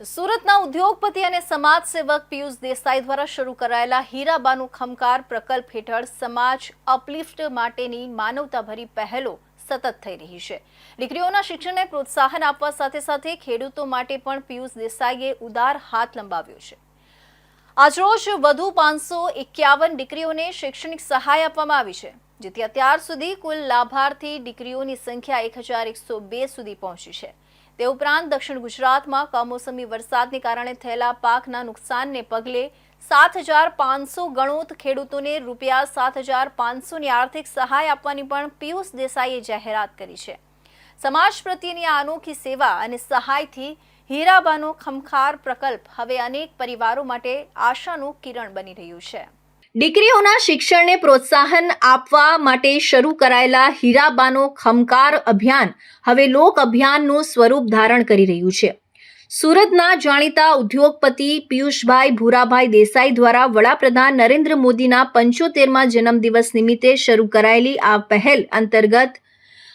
સુરતના ઉદ્યોગપતિ અને સમાજ સેવક પિયુષ દેસાઈ દ્વારા શરૂ કરાયેલા હીરાબાનું ખમકાર પ્રકલ્પ હેઠળ સમાજ અપલિફ્ટ માટેની માનવતાભરી પહેલો સતત થઈ રહી છે. દીકરીઓના શિક્ષણને પ્રોત્સાહન આપવા સાથે સાથે ખેડૂતો માટે પણ પિયુષ દેસાઈએ ઉદાર હાથ લંબાવ્યો છે. આજરોજ વધુ પાંચસો એકાવન દીકરીઓને શૈક્ષણિક સહાય આપવામાં આવી છે, જેથી અત્યાર સુધી કુલ લાભાર્થી દીકરીઓની સંખ્યા એક હજાર એકસો બે સુધી પહોંચી છે. તે ઉપરાંત દક્ષિણ ગુજરાતમાં કમોસમી વરસાદને કારણે થયેલા પાકના નુકસાનને પગલે સાત હજાર પાંચસો ગણોત ખેડૂતોને રૂપિયા સાત હજાર પાંચસોની આર્થિક સહાય આપવાની પણ પિયુષ દેસાઈએ જાહેરાત કરી છે. સમાજ પ્રત્યેની આ અનોખી સેવા અને સહાયથી હીરાબાનો ખમખાર પ્રકલ્પ હવે અનેક પરિવારો માટે આશાનું કિરણ બની રહ્યું છે. દીકરીઓના શિક્ષણને પ્રોત્સાહન આપવા માટે શરૂ કરાયેલા હીરાબાનો ખમકાર અભિયાન હવે લોક અભિયાનનું સ્વરૂપ ધારણ કરી રહ્યું છે. સુરતના જાણીતા ઉદ્યોગપતિ પિયુષભાઈ ભૂરાભાઈ દેસાઈ દ્વારા વડાપ્રધાન નરેન્દ્ર મોદીના પંચોતેરમાં જન્મદિવસ નિમિત્તે શરૂ કરાયેલી આ પહેલ અંતર્ગત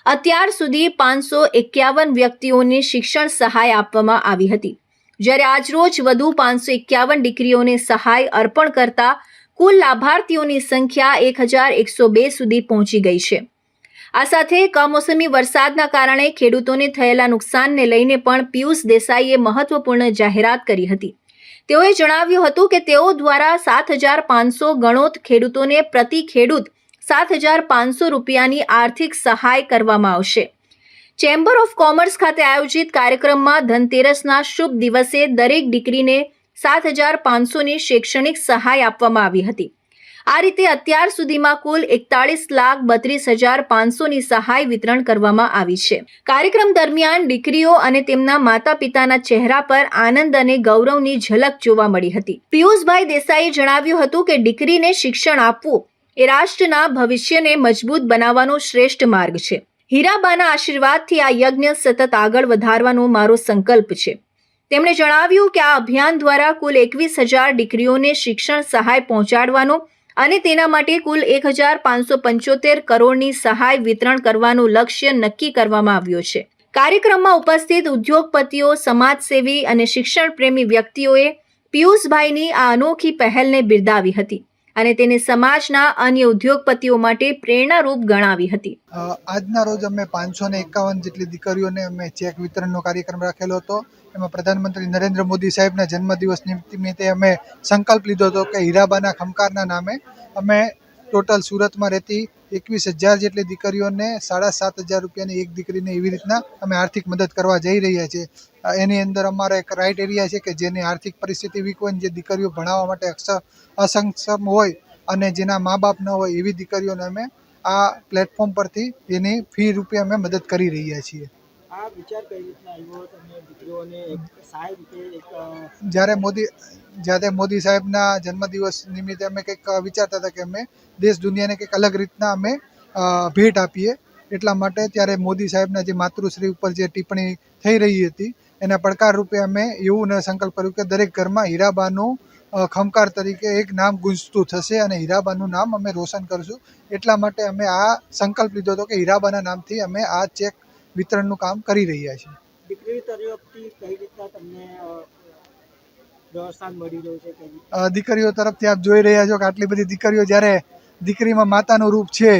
અત્યાર સુધી પાંચસો એકાવન વ્યક્તિઓને શિક્ષણ સહાય આપવામાં આવી હતી. જ્યારે આજરોજ વધુ પાંચસો એકાવન દીકરીઓને સહાય અર્પણ કરતા કુલ લાભાર્થીઓની સંખ્યા એક હજાર એકસો બે સુધી પહોંચી ગઈ છે. આ સાથે કમોસમી વરસાદના કારણે ખેડૂતોને થયેલા નુકસાનને લઈને પણ પિયુષ દેસાઈએ મહત્વપૂર્ણ જાહેરાત કરી હતી. તેઓએ જણાવ્યું હતું કે તેઓ દ્વારા સાત હજાર પાંચસો ગણોત ખેડૂતોને પ્રતિ ખેડૂત સાત હજાર પાંચસો રૂપિયાની આર્થિક સહાય કરવામાં આવશે. ચેમ્બર ઓફ કોમર્સ ખાતે આયોજિત કાર્યક્રમમાં ધનતેરસના શુભ દિવસે દરેક દીકરીને સાત હજાર પાંચસોની શૈક્ષણિક સહાય આપવામાં આવી હતી. આ રીતે અત્યાર સુધીમાં કુલ એકતાળીસ લાખ બત્રીસ હજાર પાંચસોની સહાય વિતરણ કરવામાં આવી છે. કાર્યક્રમ દરમિયાન દીકરીઓ અને તેમના માતા પિતાના ચહેરા પર આનંદ અને ગૌરવની ઝલક જોવા મળી હતી. પિયુષભાઈ દેસાઈએ જણાવ્યું હતું કે દીકરીને શિક્ષણ આપવું એ રાષ્ટ્રના ભવિષ્યને મજબૂત બનાવવાનો શ્રેષ્ઠ માર્ગ છે. હીરાબાના આશીર્વાદથી આ યજ્ઞ સતત આગળ વધારવાનો મારો સંકલ્પ છે. તેમણે જણાવ્યું કે આ અભિયાન દ્વારા કુલ એકવીસ હજાર દીકરીઓને શિક્ષણ સહાય પહોંચાડવાનો અને તેના માટે કુલ એક હજાર પાંચસો પંચોતેર કરોડની સહાય વિતરણ કરવાનું લક્ષ્ય નક્કી કરવામાં આવ્યો છે. કાર્યક્રમમાં ઉપસ્થિત ઉદ્યોગપતિઓ, સમાજસેવી અને શિક્ષણ પ્રેમી વ્યક્તિઓએ પિયુષભાઈની આ અનોખી પહેલને બિરદાવી હતી. અને તેને સમાજના અન્ય ઉદ્યોગપતિઓ માટે પ્રેરણારૂપ ગણાવી હતી. આજના રોજ અમે પાંચસો ને એકાવન જેટલી દીકરીઓને અમે ચેક વિતરણનો કાર્યક્રમ રાખેલો હતો. એમાં પ્રધાનમંત્રી નરેન્દ્ર મોદી સાહેબના જન્મદિવસ નિમિત્તે અમે સંકલ્પ લીધો હતો કે હીરાબાના ખમકારના નામે અમે ટોટલ સુરતમાં રહેતી એકવીસ હજાર જેટલી દીકરીઓને સાડા સાત હજાર રૂપિયાની એક દીકરીને એવી રીતના અમે આર્થિક મદદ કરવા જઈ રહ્યા છીએ. એની અંદર અમારા એક રાઇટ એરિયા છે કે જેની આર્થિક પરિસ્થિતિ વીક હોય જે દીકરીઓ ભણાવવા માટે અક્ષ, અસક્ષમ હોય અને જેના મા બાપ ન હોય એવી દીકરીઓને અમે આ પ્લેટફોર્મ પરથી એની ફી રૂપે અમે મદદ કરી રહ્યા છીએ. આ વિચાર કઈ રીતના આવ્યો તમે દીકરીઓને સહાય રીતે જ્યારે મોદી જ્યારે મોદી સાહેબના જન્મદિવસ નિમિત્તે અમે કંઈક વિચારતા હતા કે અમે દેશ દુનિયાને કંઈક અલગ રીતના અમે ભેટ આપીએ. એટલા માટે ત્યારે મોદી સાહેબના જે માતૃશ્રી ઉપર જે ટિપ્પણી થઈ રહી હતી, એના પડકાર રૂપે અમે એવું સંકલ્પ કર્યું કે દરેક ઘરમાં હીરાબાનું ખમકાર તરીકે એક નામ ગુંજતું થશે અને હીરાબાનું નામ અમે રોશન કરશું. એટલા માટે અમે આ સંકલ્પ લીધો હતો કે હીરાબાના નામથી અમે આ ચેક વિતરણનું કામ કરી રહ્યા છીએ દીકરી તરફથી કઈ રીતના તમને પ્રોત્સાહન મળી રહ્યું છે દીકરીઓ તરફથી આપ જોઈ રહ્યા છો કે આટલી બધી દીકરીઓ જ્યારે દીકરીમાં માતાનું રૂપ છે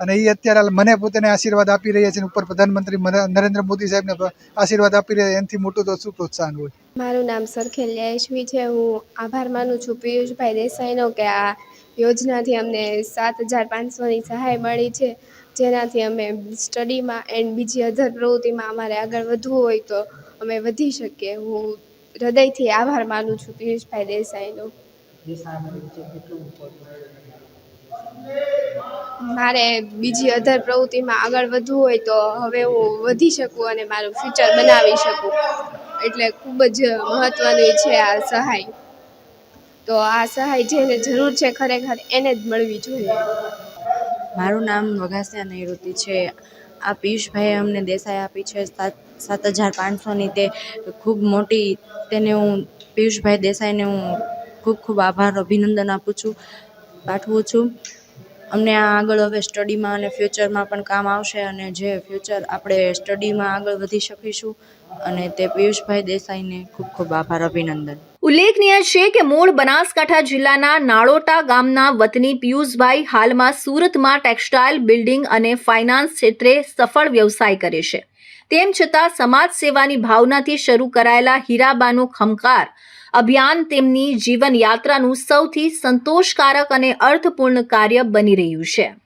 અને એ અત્યારે મને પોતાને આશીર્વાદ આપી રહ્યા છે ઉપર પ્રધાનમંત્રી નરેન્દ્ર મોદી સાહેબને આશીર્વાદ આપી રહ્યા છે. એનાથી મોટું તો શું પ્રોત્સાહન હોય? મારું નામ સરખેલ યશવી છે. હું આભાર માનું છું પિયુષભાઈ દેસાઈનો કે આ યોજનાથી અમને સાત હજાર પાંચસોની સહાય મળી છે. જેનાથી અમે સ્ટડીમાં એન્ડ બીજી અધર પ્રવૃત્તિમાં અમારે આગળ વધવું હોય તો અમે વધી શકીએ. હું હૃદયથી આભાર માનું છું પિયુષભાઈ દેસાઈનો? મારે બીજી અધર પ્રવૃત્તિમાં આગળ વધવું હોય તો હવે હું વધી શકું અને મારું ફ્યુચર બનાવી શકું. એટલે ખૂબ જ મહત્ત્વની છે આ સહાય. તો આ સહાય જેને જરૂર છે ખરેખર એને જ મળવી જોઈએ. મારું નામ વઘાસિયા નૈઋતિ છે. આ પિયુષભાઈએ અમને દેસાઈ આપી છે સાત સાત હજાર પાંચસોની તે ખૂબ મોટી તેને હું પિયુષભાઈ દેસાઈને હું ખૂબ ખૂબ આભાર, અભિનંદન આપું છું, પાઠવું છું. અમને આ આગળ હવે સ્ટડીમાં અને ફ્યુચરમાં પણ કામ આવશે અને જે ફ્યુચર આપણે સ્ટડીમાં આગળ વધી શકીશું અને તે પિયુષભાઈ દેસાઈને ખૂબ ખૂબ આભાર, અભિનંદન. ઉલ્લેખનીય છે કે મૂળ બનાસકાંઠા જિલ્લાના નાળોટા ગામના વતની પિયુષભાઈ હાલમાં સુરતમાં ટેક્સટાઇલ, બિલ્ડિંગ અને ફાઇનાન્સ ક્ષેત્રે સફળ વ્યવસાય કરે છે. તેમ છતાં સમાજ સેવાની ભાવનાથી શરૂ કરાયેલા હીરાબાનો ખમકાર અભિયાન તેમની જીવનયાત્રાનું સૌથી સંતોષકારક અને અર્થપૂર્ણ કાર્ય બની રહ્યું છે.